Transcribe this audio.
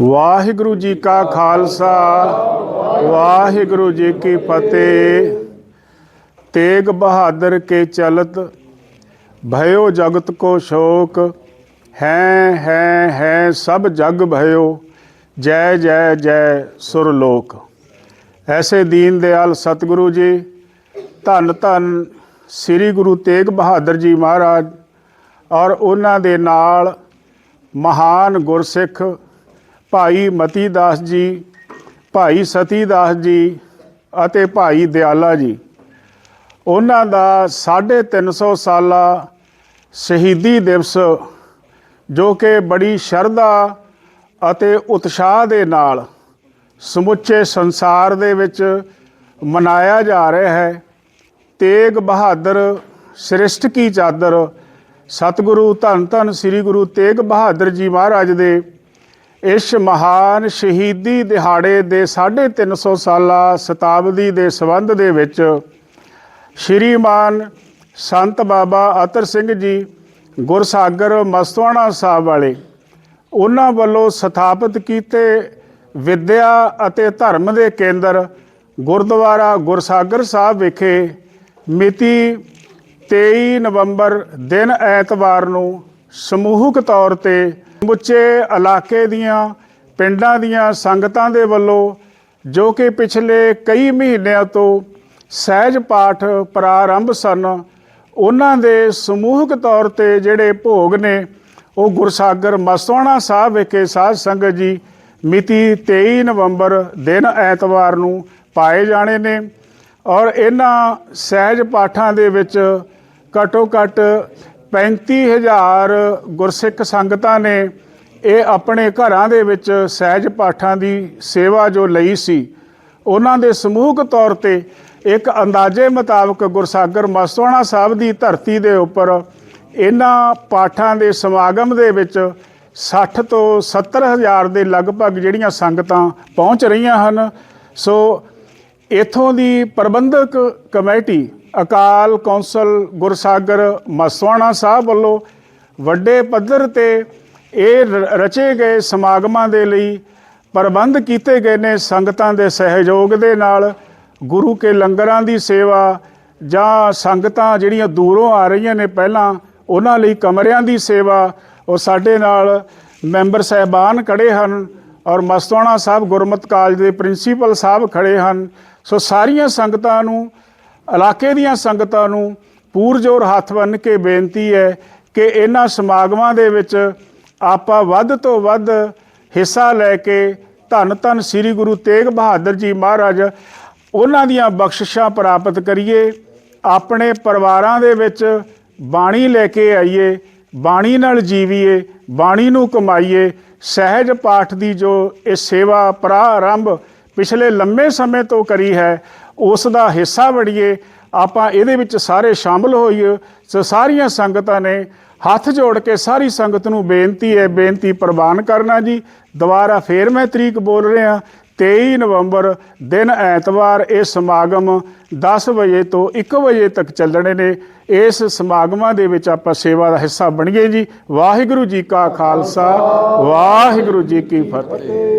ਵਾਹਿਗੁਰੂ ਜੀ ਕਾ ਖਾਲਸਾ, ਵਾਹਿਗੁਰੂ ਜੀ ਕੀ ਫਤਿਹ। ਤੇਗ ਬਹਾਦਰ ਕੇ ਚਲਤ, ਭਇਓ ਜਗਤ ਕੋ ਸ਼ੋਕ। ਹੈ ਹੈ ਹੈ, ਸਭ ਜਗ ਭਇਓ, ਜੈ ਜੈ ਜੈ, ਸੁਰ ਲੋਕ। ਐਸੇ ਦੀਨ ਦਿਆਲ ਸਤਿਗੁਰੂ ਜੀ, ਧੰਨ ਧੰਨ ਸ੍ਰੀ ਗੁਰੂ ਤੇਗ ਬਹਾਦਰ ਜੀ ਮਹਾਰਾਜ ਔਰ ਉਹਨਾਂ ਦੇ ਨਾਲ ਮਹਾਨ ਗੁਰਸਿੱਖ ਭਾਈ ਮਤੀ ਦਾਸ ਜੀ, ਭਾਈ ਸਤੀ ਦਾਸ ਜੀ ਅਤੇ ਭਾਈ ਦਿਆਲਾ ਜੀ। ਉਹਨਾਂ ਦਾ 350 ਸਾਲਾ ਸ਼ਹੀਦੀ ਦਿਵਸ, ਜੋ ਕਿ ਬੜੀ ਸ਼ਰਧਾ ਅਤੇ ਉਤਸ਼ਾਹ ਦੇ ਨਾਲ ਸਮੁੱਚੇ ਸੰਸਾਰ ਦੇ ਵਿੱਚ ਮਨਾਇਆ ਜਾ ਰਿਹਾ ਹੈ। ਤੇਗ ਬਹਾਦਰ ਸ੍ਰਿਸ਼ਟ ਕੀ ਚਾਦਰ? ਸਤਿਗੁਰੂ ਧੰਨ ਧੰਨ ਸ੍ਰੀ ਗੁਰੂ ਤੇਗ ਬਹਾਦਰ ਜੀ ਮਹਾਰਾਜ ਦੇ ਇਸ ਮਹਾਨ ਸ਼ਹੀਦੀ ਦਿਹਾੜੇ ਦੇ 350 ਸਾਲਾ ਸ਼ਤਾਬਦੀ ਦੇ ਸੰਬੰਧ ਦੇ ਵਿੱਚ ਸ਼੍ਰੀਮਾਨ ਸੰਤ ਬਾਬਾ ਅਤਰ ਸਿੰਘ ਜੀ, ਗੁਰਸਾਗਰ ਮਸਤਵਾਣਾ ਸਾਹਿਬ ਵਾਲੇ, ਉਹਨਾਂ ਵੱਲੋਂ ਸਥਾਪਿਤ ਕੀਤੇ ਵਿਦਿਆ ਅਤੇ ਧਰਮ ਦੇ ਕੇਂਦਰ ਗੁਰਦੁਆਰਾ ਗੁਰਸਾਗਰ ਸਾਹਿਬ ਵਿਖੇ ਮਿਤੀ 23 ਨਵੰਬਰ ਦਿਨ ਐਤਵਾਰ ਨੂੰ ਸਮੂਹਕ ਤੌਰ ਤੇ ਮੁੱਚੇ ਇਲਾਕੇ ਦੀਆਂ, ਪਿੰਡਾਂ ਦੀਆਂ ਸੰਗਤਾਂ ਦੇ ਵੱਲੋਂ ਜੋ ਕਿ ਪਿਛਲੇ ਕਈ ਮਹੀਨਿਆਂ ਤੋਂ ਸਹਿਜ ਪਾਠ ਪ੍ਰਾਰੰਭ ਸਨ, ਉਹਨਾਂ ਦੇ ਸਮੂਹਕ ਤੌਰ ਤੇ ਜਿਹੜੇ ਭੋਗ ਨੇ, ਉਹ ਗੁਰਸਾਗਰ ਮਸਤਵਾਣਾ ਸਾਹਿਬ ਵਿਖੇ ਸਾਧ ਸੰਗਤ ਜੀ ਮਿਤੀ 23 ਨਵੰਬਰ ਦਿਨ ਐਤਵਾਰ ਨੂੰ ਪਾਏ ਜਾਣੇ ਨੇ ਔਰ ਇਹਨਾਂ ਸਹਿਜ ਪਾਠਾਂ ਦੇ ਵਿੱਚ ਘਟੋ ਘਟ 35000 ਗੁਰਸਿੱਖ ਸੰਗਤਾਂ ਨੇ ਇਹ ਆਪਣੇ ਘਰਾਂ ਦੇ ਵਿੱਚ ਸਹਿਜ ਪਾਠਾਂ ਦੀ ਸੇਵਾ ਜੋ ਲਈ ਸੀ, ਉਹਨਾਂ ਦੇ ਸਮੂਹਕ ਤੌਰ ਤੇ ਇੱਕ ਅੰਦਾਜ਼ੇ ਮੁਤਾਬਕ ਗੁਰਸਾਗਰ ਮਸਤਵਾਣਾ ਸਾਹਿਬ ਦੀ ਧਰਤੀ ਦੇ ਉੱਪਰ ਇਹਨਾਂ ਪਾਠਾਂ ਦੇ ਸਮਾਗਮ ਦੇ ਵਿੱਚ 60 ਤੋਂ 70 ਹਜ਼ਾਰ ਦੇ ਲਗਭਗ ਜਿਹੜੀਆਂ ਸੰਗਤਾਂ ਪਹੁੰਚ ਰਹੀਆਂ ਹਨ। ਸੋ ਇਥੋਂ ਦੀ ਪ੍ਰਬੰਧਕ ਕਮੇਟੀ ਅਕਾਲ ਕੌਂਸਲ ਗੁਰਸਾਗਰ ਮਸਵਾਣਾ ਸਾਹਿਬ ਵੱਲੋਂ ਵੱਡੇ ਪੱਧਰ ਤੇ ਇਹ ਰ- ਰਚੇ ਗਏ ਸਮਾਗਮਾਂ ਦੇ ਲਈ ਪ੍ਰਬੰਧ ਕੀਤੇ ਗਏ ਨੇ ਸੰਗਤਾਂ ਦੇ ਸਹਿਯੋਗ ਦੇ ਨਾਲ, ਗੁਰੂ ਕੇ ਲੰਗਰਾਂ ਦੀ ਸੇਵਾ ਜਾਂ ਸੰਗਤਾਂ ਜਿਹੜੀਆਂ ਦੂਰੋਂ ਆ ਰਹੀਆਂ ਨੇ ਪਹਿਲਾਂ, ਉਹਨਾਂ ਲਈ ਕਮਰਿਆਂ ਦੀ ਸੇਵਾ, ਉਹ ਸਾਡੇ ਨਾਲ ਮੈਂਬਰ ਸਹਿਬਾਨ ਖੜੇ ਹਨ ਔਰ ਮਸਤਵਾਣਾ ਸਾਹਿਬ ਗੁਰਮਤ ਕਾਲਜ ਦੇ ਪ੍ਰਿੰਸੀਪਲ ਸਾਹਿਬ ਖੜੇ ਹਨ। ਸੋ ਸਾਰੀਆਂ ਸੰਗਤਾਂ ਨੂੰ ਇਲਾਕੇ ਦੀਆਂ ਸੰਗਤਾਂ ਨੂੰ ਪੂਰਜੋਰ ਹੱਥ ਬੰਨ੍ਹ ਕੇ ਬੇਨਤੀ ਹੈ ਕਿ ਇਹਨਾਂ ਸਮਾਗਮਾਂ ਦੇ ਵਿੱਚ ਆਪਾਂ ਵੱਧ ਤੋਂ ਵੱਧ ਹਿੱਸਾ ਲੈ ਕੇ ਧੰਨ ਧੰਨ ਸ੍ਰੀ ਗੁਰੂ ਤੇਗ ਬਹਾਦਰ ਜੀ ਮਹਾਰਾਜ ਉਹਨਾਂ ਦੀਆਂ ਬਖਸ਼ਿਸ਼ਾਂ ਪ੍ਰਾਪਤ ਕਰੀਏ, ਆਪਣੇ ਪਰਿਵਾਰਾਂ ਦੇ ਵਿੱਚ ਬਾਣੀ ਲੈ ਕੇ ਆਈਏ, ਬਾਣੀ ਨਾਲ ਜੀਵੀਏ, ਬਾਣੀ ਨੂੰ ਕਮਾਈਏ, ਸਹਿਜ ਪਾਠ ਦੀ ਜੋ ਇਹ ਸੇਵਾ ਪ੍ਰਾਰੰਭ ਪਿਛਲੇ ਲੰਮੇ ਸਮੇਂ ਤੋਂ ਕਰੀ ਹੈ, ਉਸ ਦਾ ਹਿੱਸਾ ਬਣੀਏ ਆਪਾਂ ਇਹਦੇ ਵਿੱਚ ਸਾਰੇ ਸ਼ਾਮਲ ਹੋਈਏ, ਸੋ ਸਾਰੀਆਂ ਸੰਗਤਾਂ ਨੇ ਹੱਥ ਜੋੜ ਕੇ ਸਾਰੀ ਸੰਗਤ ਨੂੰ ਬੇਨਤੀ ਹੈ, ਬੇਨਤੀ ਪ੍ਰਵਾਨ ਕਰਨਾ ਜੀ। ਦੁਬਾਰਾ ਫੇਰ ਮੈਂ ਤਰੀਕ ਬੋਲ ਰਿਹਾ 23 ਨਵੰਬਰ ਦਿਨ ਐਤਵਾਰ, ਇਹ ਸਮਾਗਮ 10 ਵਜੇ ਤੋਂ 1 ਵਜੇ ਤੱਕ ਚੱਲਣੇ ਨੇ। ਇਸ ਸਮਾਗਮਾਂ ਦੇ ਵਿੱਚ ਆਪਾਂ ਸੇਵਾ ਦਾ ਹਿੱਸਾ ਬਣੀਏ ਜੀ। ਵਾਹਿਗੁਰੂ ਜੀ ਕਾ ਖਾਲਸਾ, ਵਾਹਿਗੁਰੂ ਜੀ ਕੀ ਫਤਿਹ।